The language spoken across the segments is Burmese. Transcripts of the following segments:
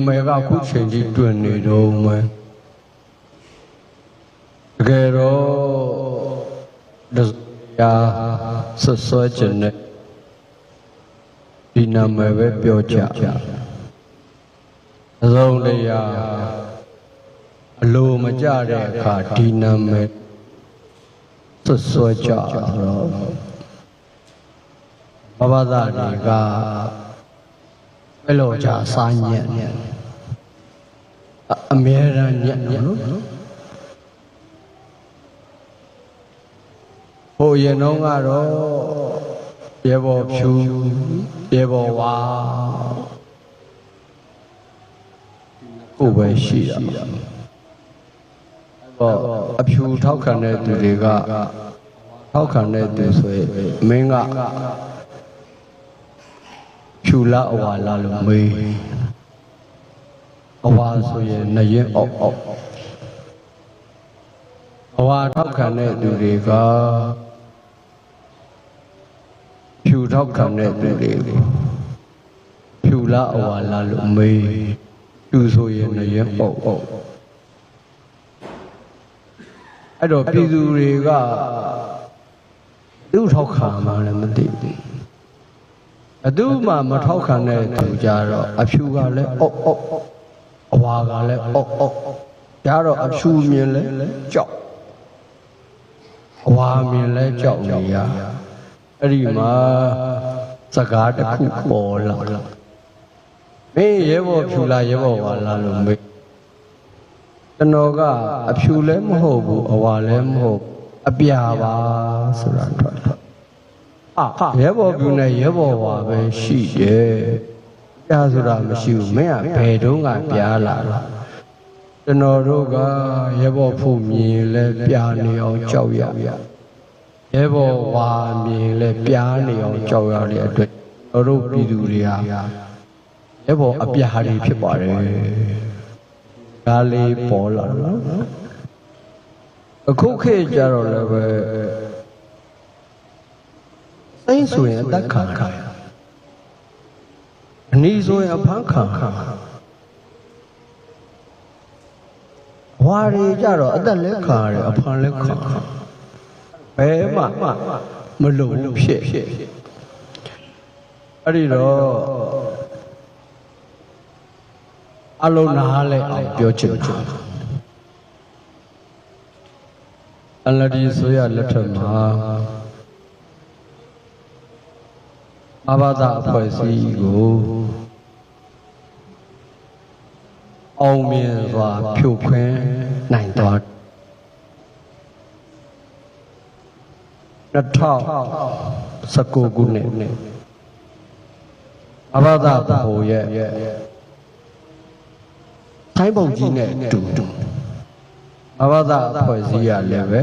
နာမည်ကအခုချိန်ကြီးတွင်နေတော့မယ်တကယ်တော့တရားဆွဆွဲခြင်းနဲ့ဒီနာမည်ပဲပြောကြအစုံတရားအလိုမကြတဲ့အခါဒီနာမည်ဆွဆွဲကြတော့ဘဘသာတွေကအဲ့လိုကြာစားညက် အအမြဲတမ်းညက်နော်ဟိုရင်တော့ကတော့ရေဘော်ဖြူရေဘော်ဝါကိုယ်ပဲရှိတာဟောအဖြူထောက်ခံတဲ့သူတွေကထောက်ခံတဲ့သူဆိုရင်မင်းကဖြူလားအဝါလားလို့မေး အဝါဆိုရင်နရင်အောက်အောက်အဝါထောက်ခံတဲ့သူတွေကဖြူထောက်ခံတဲ့သူတွေကိုဖြူလားအဝါလားလို့မေးဖြူဆိုရင်နရင်အောက်အောက်အဲ့တော့ပြည်သူတွေကသူ့ထောက်ခံမှလည်းမသိဘူးဘသူမှမထောက်ခံတဲ့သူကြတော့အဖြူကလည်းအော့အော့ အဝါကလည်းအော့အော့ကြတော့အဖြူမြင်လဲကြောက်အဝါမြင်လဲကြောက်နေရအဲ့ဒီမှာစကားတစ်ခုပေါ်လာမင်းရဲဘော်ဖြူလားရဲဘော်ဝါလားလို့မေးကျွန်တော်ကအဖြူလည်းမဟုတ်ဘူးအဝါလည်းမဟုတ်အပြာပါဆိုတာထွက်လာအာရဲဘော်ပြူနဲ့ရဲဘော်ဝါပဲရှိတယ် ပြာဆိုတာမရှိဘူးမင်းကဘယ်တုန်းကပြာလာတာကျွန်တော်တို့ကရဲဘော်ဖို့မြင်လဲပြာနေအောင်ကြောက်ရရဲဘော်ဝါမြင်လဲပြာနေအောင်ကြောက်ရတဲ့အတွက်ကျွန်တော်တို့ပြည်သူတွေကရဲဘော်အပြာတွေဖြစ်ပါတယ်ဒါလေးပေါ်လာတော့အခုခေတ်ကြတော့လည်းပဲစိမ့်ဆိုရင်အသက်ခံခံအ နီးဆိုရင်အဖမ်းခံခံဝါရီကြတော့အသက်လည်းခံရတယ်အဖမ်းလည်းခံဘယ်မှမလုံဖြစ်အဲ့ဒီတော့အလုံးနားလဲအောင်ပြောချင်တယ်အလဒီဆိုရလက်ထက်မှာ အဘာသာအဖွဲ့အစည်းကိုအောင်မြင်စွာဖြိုခွင်းနိုင်သွား2019ခုနှစ်အဘာသာဘိုလ်ရဲ့ထိုင်းပုံကြီးနဲ့တူတူအဘာသာအဖွဲ့အစည်းရလည်းပဲ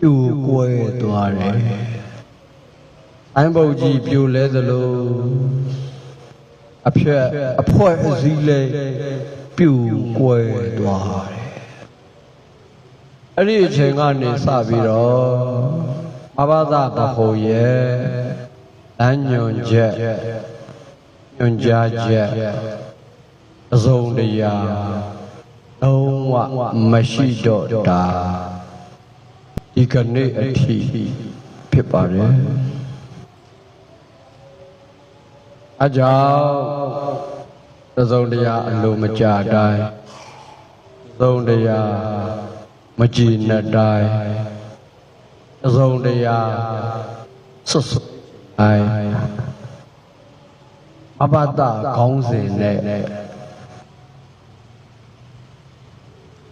ပြူကွဲသွားတယ်အို င်းပုတ်ကြီးပြိုလဲသလိုအဖြက်အဖွဲအစည်းလဲပြူကွဲသွားတယ်အဲ့ဒီအချိန်ကနေစပြီးတော့အဘာသာဘဟုရဲ့လမ်းညွန်ချက်ညွန်ကြားချက်အစုံတရားလုံးဝမရှိတော့တာဒီကနေ့အထိဖြစ်ပါတယ် အကြောင်းသစုံတရားအလိုမကြတိုင်းသစုံတရားမကြည်နဲ့တိုင်းသစုံတရားဆွဆွအိုင်အဘတခေါင်းစဉ်နဲ့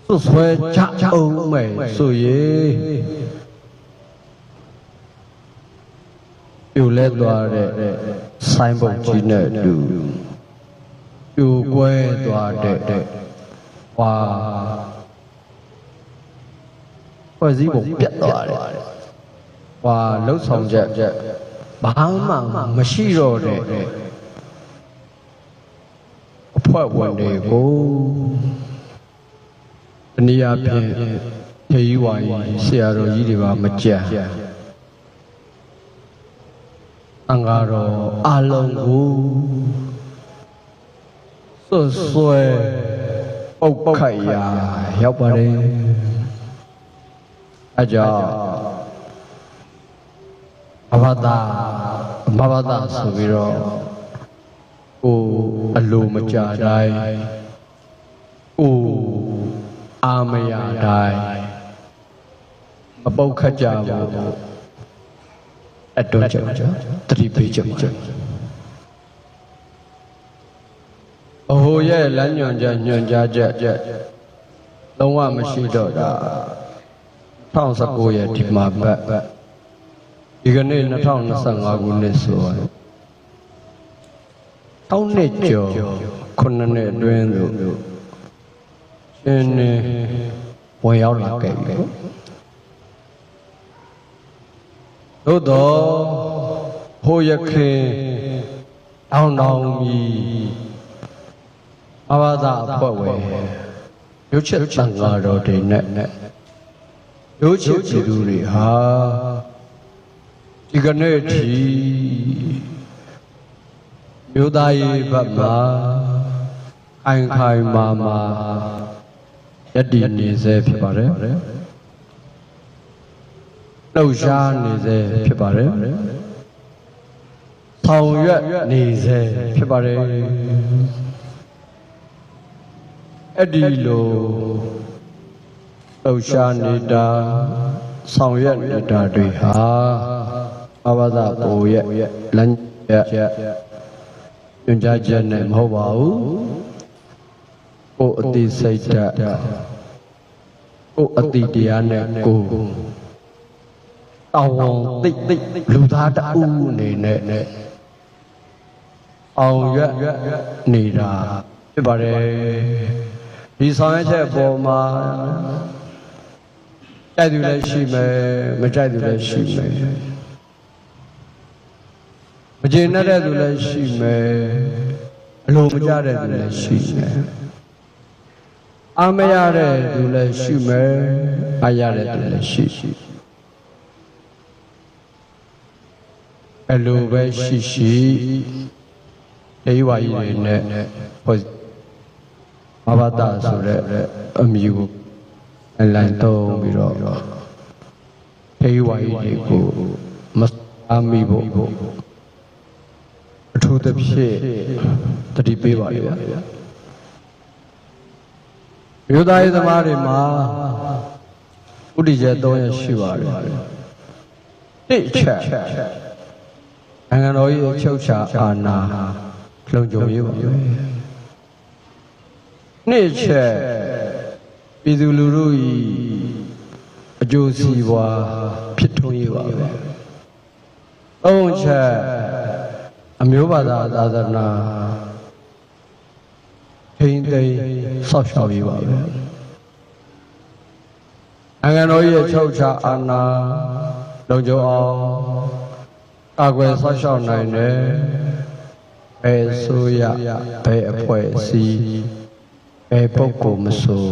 ဆွဆွဲချအောင်မယ်ဆိုရင် ပြိုလဲသွားတဲ့ဆိုင်းပုတ်ကြီးနဲ့တူပြိုကွဲသွားတဲ့ဟွာဖွဲ့စည်းပုံပြတ်သွားတယ်ဟွာလှုပ်ဆောင်ချက်ဘာမှမရှိတော့တဲ့အဖွဲ့ဝင်တွေကိုတနည်းအားဖြင့်ထေကြီးဝါကြီးဆရာတော်ကြီးတွေပါမကြံ အင်္ဂါတော်အလုံးကိုစွတ်ဆွဲပုတ်ခတ်ရာရောက်ပါတယ်အကြောင်းဘဝတာဘဝတာဆိုပြီးတော့ကိုအလိုမကြတိုင်းကိုအာမရတိုင်းမပုတ်ခတ်ကြဘူး အတွန်းချက်တတိပေးချက်ချက်အဟိုရဲ့လမ်းညွန်ချက်ညွန်ကြားချက်လုံးဝမရှိတော့တာ2019ရဲ့ဒီမှာဘက်ဒီကနေ့2025ခုနှစ်ဆိုရင်တောင်းနှစ်ကျော်ခုနှစ်နှစ်အတွင်းသို့ရှင်နေဝင်ရောက်လာခဲ့ပြီ သို့တော့ဟိုရခင်တောင်းတောင်းမီအဘာသာအဖွဲ့ဝင်ရုပ်ချက်တန်ဃာတော်တွေနဲ့ရုပ်ချက်ပြည်သူတွေဟာဒီကနေ့ထိမြို့သားရေးဘက်မှာခိုင်ခိုင်မာမာယက်တည်နေစေဖြစ်ပါတယ် လှုပ်ရှားနေစေဖြစ်ပါတယ်ဆောင်ရွက်နေစေဖြစ်ပါတယ်အဲ့ဒီလိုလှုပ်ရှားနေတာဆောင်ရွက်နေတာတွေဟာဘဝသာကိုရဲ့လမ်းရဲ့ညွှန်ကြားချက်နဲ့မဟုတ်ပါဘူးကိုယ်အတိစိတ်ဓာတ်ကိုယ်အတိတရားနဲ့ကိုယ် တောင်းဝန်သိသိလူသားတအူးအနေနဲ့အောင်ရွက်နေတာဖြစ်ပါတယ်ဒီဆောင်ရွက်ချက်အပေါ်မှာကြိုက်သူလည်းရှိမယ်မကြိုက်သူလည်းရှိမယ်မကျေနပ်တဲ့သူလည်းရှိမယ်အလိုမကျတဲ့သူလည်းရှိမယ်အာမရတဲ့သူလည်းရှိမယ်အာရတဲ့သူလည်းရှိရှိ အလိုပဲရှိရှိအေးဝါကြီးတွေနဲ့ဟောမဘာတာဆိုတဲ့အမည်ကိုအလန်သုံးပြီးတော့အေးဝါကြီးတွေကိုမအားမိဖို့အထူးသဖြင့်တတိပေးပါလေဗျာမြို့သားရေးသမားတွေမှာဥဒိကျ3ရက်ရှိပါတယ်တိတ်ချက် နိုင်ငံတော်ရဲ့အချုပ်ချာအာဏာလုံခြုံရေးပါပဲနှစ်ချက်ပြည်သူလူထုဤအကျိုးစီးပွားဖြစ်ထွန်းရေးပါပဲသုံးချက်အမျိုးဘာသာသာသနာထိန်သိမ်းဆောက်ရှောက်ရေးပါပဲနိုင်ငံတော်ရဲ့ချုပ်ချာအာဏာလုံခြုံအောင် အကွယ်ဆောက်ရှောက်နိုင်တယ်ဘယ်ဆိုရဘယ်အဖွဲ့အစည်းဘယ်ပုဂ္ဂိုလ်မဆို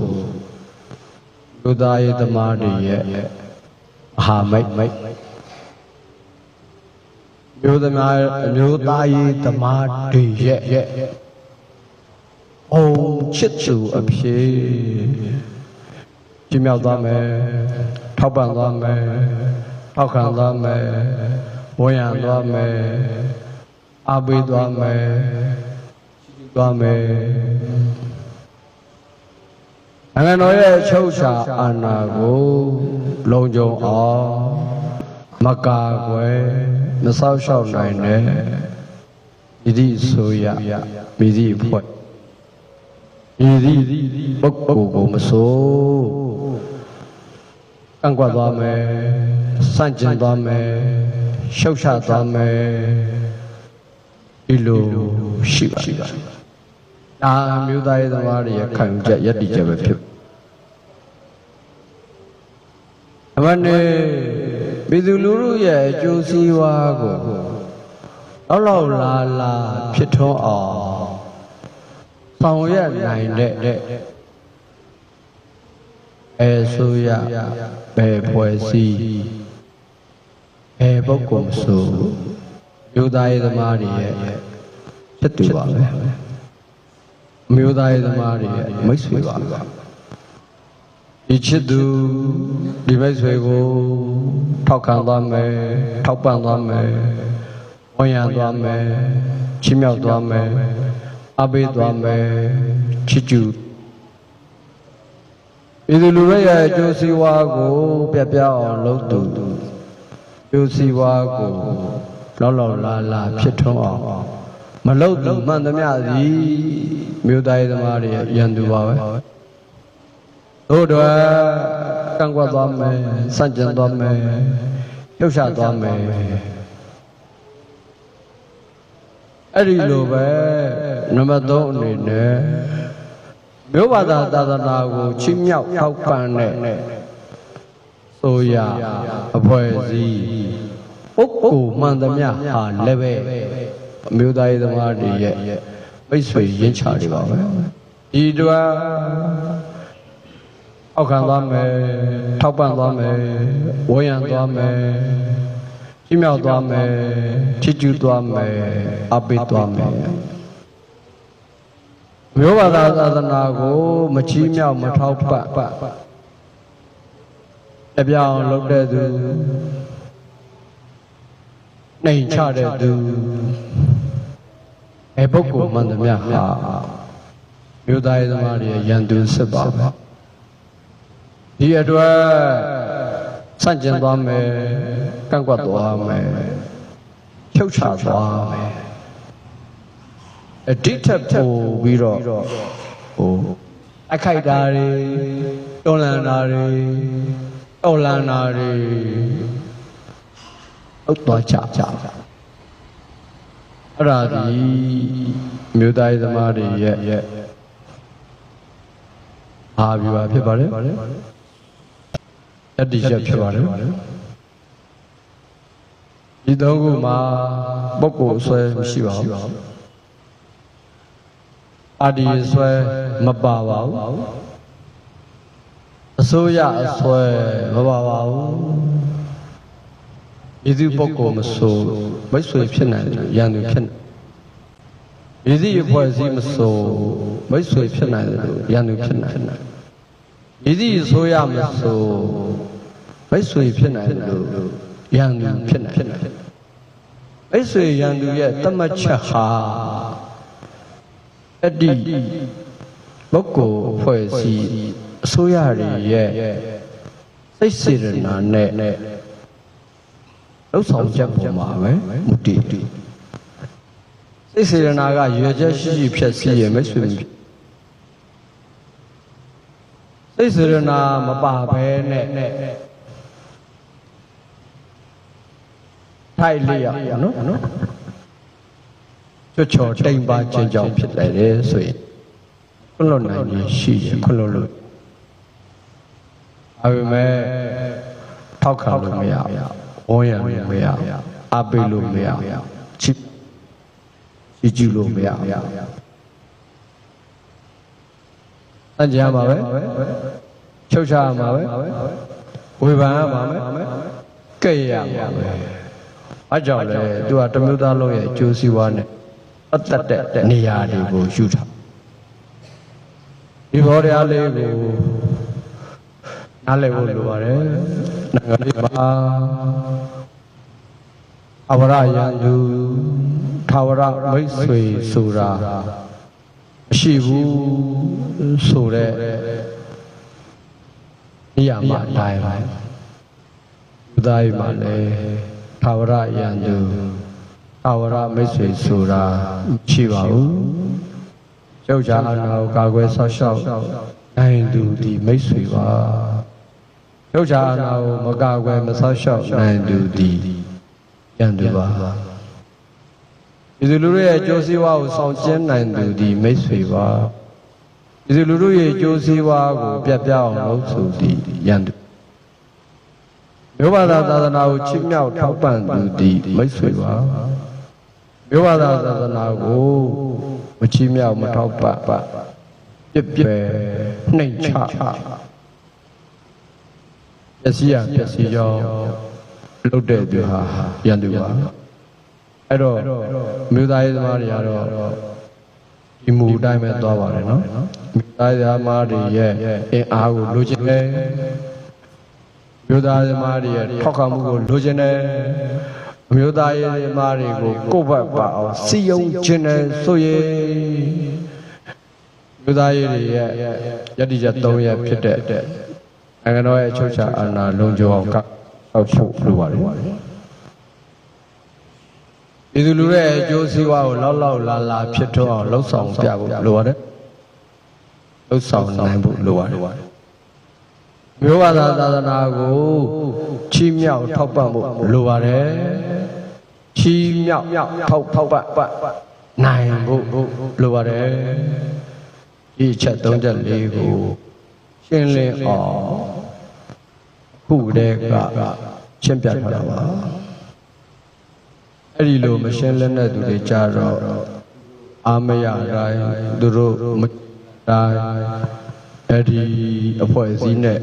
လူသားရေးသမားတွေရဲ့မဟာမိတ်မျိုးသမားမျိုးသားရေးသမားတွေရဲ့အုံချစ်သူအဖြစ်ပြမြောက်သွားမယ်ထောက်ပံ့သွားမယ်ထောက်ခံသွားမယ် ဝန်ရံသွားမယ်အားပေးသွားမယ်သွားမယ်နိုင်ငံတော်ရဲ့ချုပ်ချာအာဏာကိုလုံခြုံအောင်မကာကွယ်မဆောက်ရှောက်နိုင်တဲ့ဤသည့်ဆိုရမိသည့်ဖွဲ့ဤသည့်ပုဂ္ဂိုလ်ကိုမဆိုကန့်ကွက်သွားမယ်စန့်ကျင်သွားမယ် ရှုတ်ချသွားမယ်ဒီလိုရှိပါရှိပါဒါအမျိုးသားရေးသမားတွေရဲ့ခံယူချက်ယက်တီချက်ပဲဖြစ်အမှန်နဲ့ပြည်သူလူထုရဲ့အကျိုးစီးပွားကိုလောက်လောက်လာလာဖြစ်ထွန်းအောင်ဆောင်ရွက်နိုင်တဲ့အဲဆိုရဘယ်ဖွဲ့စည်းဘယ် ပုဂ္ဂိုလ်ဆိုမျိုးသားရေးသမားတွေရဲ့ဖြစ်တူပါပဲမမျိုးသားရေးသမားတွေရဲ့မိတ်ဆွေပါဒီချစ်သူဒီမိတ်ဆွေကိုထောက်ခံသွားမယ်ထောက်ပံ့သွားမယ်ဝန်ရံသွားမယ်ချီးမြှောက်သွားမယ်အပေးသွားမယ်ချစ်ကျူပြည်သူလူထုရဲ့အကျိုးစီးပွားကို ပြပြအောင်လုပ်သူ ကျိုးစီးပွားကိုလောက်လောက်လာလာဖြစ်ထွန်းအောင်မလုပ်သူမှန်သမျှသည်မြို့သားရေးသမားတွေရဲ့ရန်သူပါပဲတို့တော့ကန့်ကွက်သွားမယ်စန့်ကျင်သွားမယ်လှုပ်ရှားသွားမယ်အဲ့ဒီလိုပဲနံပါတ်3အနေနဲ့မြို့ဘာသာသာသနာကိုချီးမြှောက်ထောက်ပံ့တဲ့ ဆိုရအဖွဲ့အစည်းပုဂ္ဂိုလ်မှန်သမျှဟာလည်းပဲအမျိုးသားရေးသမားတွေရဲ့မိတ်ဆွေရင်းချတွေပါပဲဒီတော့အောက်ခံသွားမယ်ထောက်ပံ့သွားမယ်ဝန်းရံသွားမယ်ချီးမြှောက်သွားမယ်ချီးကျူးသွားမယ်အပိသွားမယ်မျိုးဘာသာသာသနာကိုမချီးမြှောက်မထောက်ပံ့ အပြောင်းလုပ်တဲ့သူနှိမ်ချတဲ့သူအဲပုဂ္ဂိုလ်မှန်သမျှဟာမြို့သားရေးသမားတွေရဲ့ရန်သူစစ်ပါပဲဒီအတွက်ဆန့်ကျင်သွားမယ်ကန့်ကွက်သွားမယ်ဖြုတ်ချသွားမယ်အတိထက်ပို့ပြီးတော့ဟိုအခိုက်တာတွေတွန်းလန်တာတွေ တော်လန်တာတွေဥတ်သွားကြကြအဲ့ဒါဒီမြို့သားရေးသမားတွေရဲ့အာပြပါဖြစ်ပါတယ်တတိချက်ဖြစ်ပါတယ်ဒီသုံးခုမှာပုဂ္ဂိုလ်ဆွဲမရှိပါဘူးအာဒီဆွဲမပါပါဘူး အစိုးရအဆွဲမပါပါဘူးဤသူပုဂ္ဂိုလ်မဆိုမိတ်ဆွေဖြစ်နိုင်တယ်ရန်သူဖြစ်နိုင်ဤသည့်အဖွဲ့အစည်းမဆိုမိတ်ဆွေဖြစ်နိုင်တယ်ရန်သူဖြစ်နိုင်ဤသည့်အစိုးရမဆိုမိတ်ဆွေဖြစ်နိုင်တယ်ရန်သူဖြစ်နိုင်မိတ်ဆွေရန်သူရဲ့တတ်မှတ်ချက်ဟာအတ္တိပုဂ္ဂိုလ်အဖွဲ့အစည်း အစိုးရတွေရဲ့စိတ်စေတနာနဲ့လှုပ်ဆောင်ချက်ပေါ်မှာပဲမူတည်စိတ်စေတနာကရွယ်ချက်ရှိရှိဖြတ်စည်းရမယ်ဆိုရင်စိတ်စေတနာမပါဘဲနဲ့ထိုက်လေးရနော်နော်ချွတ်ချော်တိမ်ပါခြင်းကြောင့်ဖြစ်လာတယ်ဆိုရင်ခွလွတ်နိုင်ရင်ရှိရခွလွတ်လို့ ဒါပေမဲ့ထောက်ခံလို့မရဝန်းရံလို့မရအားပေးလို့မရချစ်ချစ်ကြည့်လို့မရအကြမ်းပါပဲချုပ်ချရမှာပဲဝေဖန်ရမှာပဲကဲ့ရမှာပဲအကြောင်းလေသူကတမျိုးသားလုံးရဲ့အကျိုးစီးပွားနဲ့အသက်တဲ့နေရာတွေကိုယူထားဒီဘောတရားလေးကို နားလည်ဖို့လိုပါတယ်နိုင်ငံလေးပါအဝရယံသူထာဝရမိတ်ဆွေဆိုတာမရှိဘူးဆိုတဲ့နေရာမှာတိုင်းပါဘုရားကြီးမှာလည်းထာဝရယံသူထာဝရမိတ်ဆွေဆိုတာရှိပါဘူးကျောက်ကြအနာကိုကာကွယ်ဆောက်ရှောက်နိုင်သူဒီမိတ်ဆွေပါ ကျောက်ကြအနာကိုမကာကွယ်မဆောက်ရှောက်နိုင်သူဒီယံသူပါဒီလူတို့ရဲ့ကြိုးစည်းဝါးကိုဆောင်ကျင်းနိုင်သူဒီမိတ်ဆွေပါဒီလူတို့ရဲ့ကြိုးစည်းဝါးကို ပြတ်ပြအောင်လုပ်ဆိုဒီယံသူမြို့ဘာသာသာသနာကိုချစ်မြောက်ထောက်ပံ့သူဒီမိတ်ဆွေပါမြို့ဘာသာသာသနာကိုမချီးမြှောက်မထောက်ပံ့ပြစ်ပြဲနှိမ်ချ ပျက်စီးရပျက်စီးကြောင်းလုပ်တဲ့သူဟာရန်သူပါအဲ့တော့မြို့သားရေးသမားတွေကတော့ဒီဒီမူအတိုင်းပဲသွားပါတယ်နော်မိသားသမားတွေရဲ့အင်အားကိုလိုချင်တယ်မျိုးသားသမားတွေရဲ့ထောက်ခံမှုကိုလိုချင်တယ်အမျိုးသားရေးသမားတွေကိုကိုယ့်ဘက်ပါအောင်စီယုံခြင်းတယ်ဆိုရင်မျိုးသားရေးတွေရဲ့ယတ္တိချက်၃ရက်ဖြစ်တဲ့ နိုင်ငံတော်ရဲ့အချုပ်အခြာအာဏာလုံခြုံအောင်ကောက်ဖို့လိုပါတယ်ဒီလူလူရဲ့အကျိုးစီးပွားကိုလောက်လောက်လာလာဖြစ်ထွန်းအောင်လှုပ်ဆောင်ပြဖို့လိုပါတယ်လှုပ်ဆောင်နိုင်ဖို့လိုပါတယ်မျိုးဘာသာသာသနာကိုချီးမြှောက်ထောက်ပံ့ဖို့လိုပါတယ်ချီးမြှောက်ထောက်ထောက်ပံ့နိုင်ဖို့လိုပါတယ်ဒီအချက်၃ချက်လေးကို ရှင်းလင်းအောင်ခုတည်းကရှင်းပြထားတာပါအဲ့ဒီလိုမရှင်းလင်းတဲ့သူတွေကြတော့အာမရတိုင်းသူတို့မတိုင်းအဲ့ဒီအဖွဲ့အစည်းနဲ့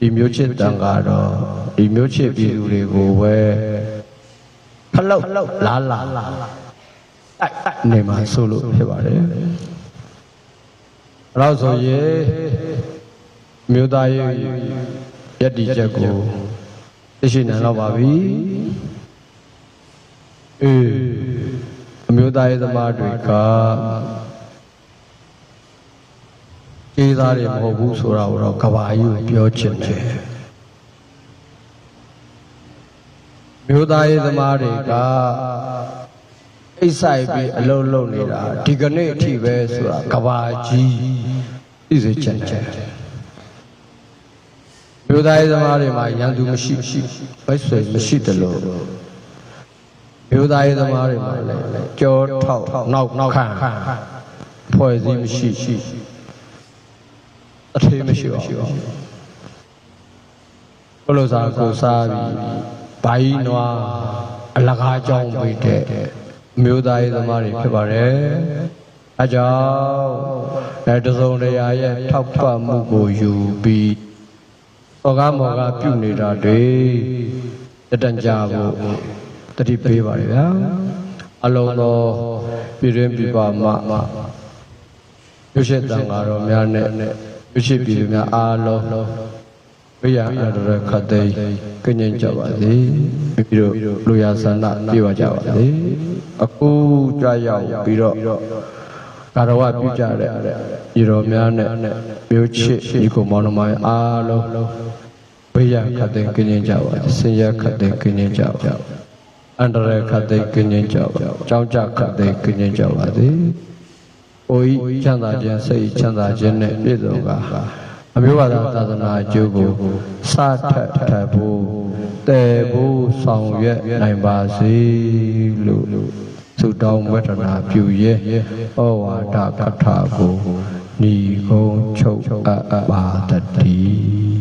ဒီမျိုးချစ်တန်ကတော့ဒီမျိုးချစ်ပြည်သူတွေကိုပဲဖလောက်လာလာတိုက်နေမှာဆိုလို့ဖြစ်ပါတယ်အဲ့တော့ဆိုရင် မြို့သားရေးယက်တီချက်ကိုသိရှိနိုင်တော့ပါပြီအေးအမျိုးသားရေးသမားတွေကကျေးသားတွေမဟုတ်ဘူးဆိုတာကိုတော့ကဘာကြီးကိုပြောချင်တယ်မြို့သားရေးသမားတွေကအိတ်ဆိုင်ပြီးအလုံးလုံးနေတာဒီကနေ့အထိပဲဆိုတာကဘာကြီးသိစေချင်တယ် မြို့သားရေးသမားတွေမှာရန်သူမရှိဘိုက်ဆွေမရှိတယ်လို့မြို့သားရေးသမားတွေမှာလည်းကြောထောက်နောက်နောက်ခံဖွဲ့စည်းမရှိအထေးမရှိပါဘူးဘလို့စားကိုစားပြီးဘိုင်းနွားအလကားကြောင်းပြီးတဲ့အမျိုးသားရေးသမားတွေဖြစ်ပါတယ်။အဲကြောင့်အဲတစုံတရာရဲ့ထောက်ပံ့မှုကိုယူပြီးော ကားမောကားပြုနေတာတွေတတန်ကြဖို့တတိပေးပါရဗျာအလုံးသောပြည်တွင်းပြည်ပမှာရွှေရှိတန်ဃာတော်များနဲ့ရွှေရှိပြည်သူများအားလုံးဝိရအရတော်ခတ်သိမ်းကငြိမ်ကြပါစေမိမိတို့လူရဆန္ဒပြေပါကြပါစေအခုကြရောက်ပြီးတော့ကာရဝပြုကြတဲ့ဤတော်များနဲ့မြို့ချစ်ဒီကိုမောင်နှမအားလုံး ဝိရခတ်သိမ်းကငြိမ်ကြပါစေဆင်းရဲခတ်သိမ်းကငြိမ်ကြပါအန္တရာယ်ခတ်သိမ်းကငြိမ်ကြပါကြောင်းကြခတ်သိမ်းကငြိမ်ကြပါစေ။အိုဤချမ်းသာခြင်းစိတ်ချမ်းသာခြင်းနဲ့ပြည့်စုံကအမျိုးဘာသာသာသနာအကျိုးကိုစထပ်ထပ်ဖို့တည်ဖို့ဆောင်ရွက်နိုင်ပါစေလို့သုတောင်းဝတ္တနာပြုရဲ့ဩဝါဒကထာကိုညီကုံချုပ်အပ်ပါတည်း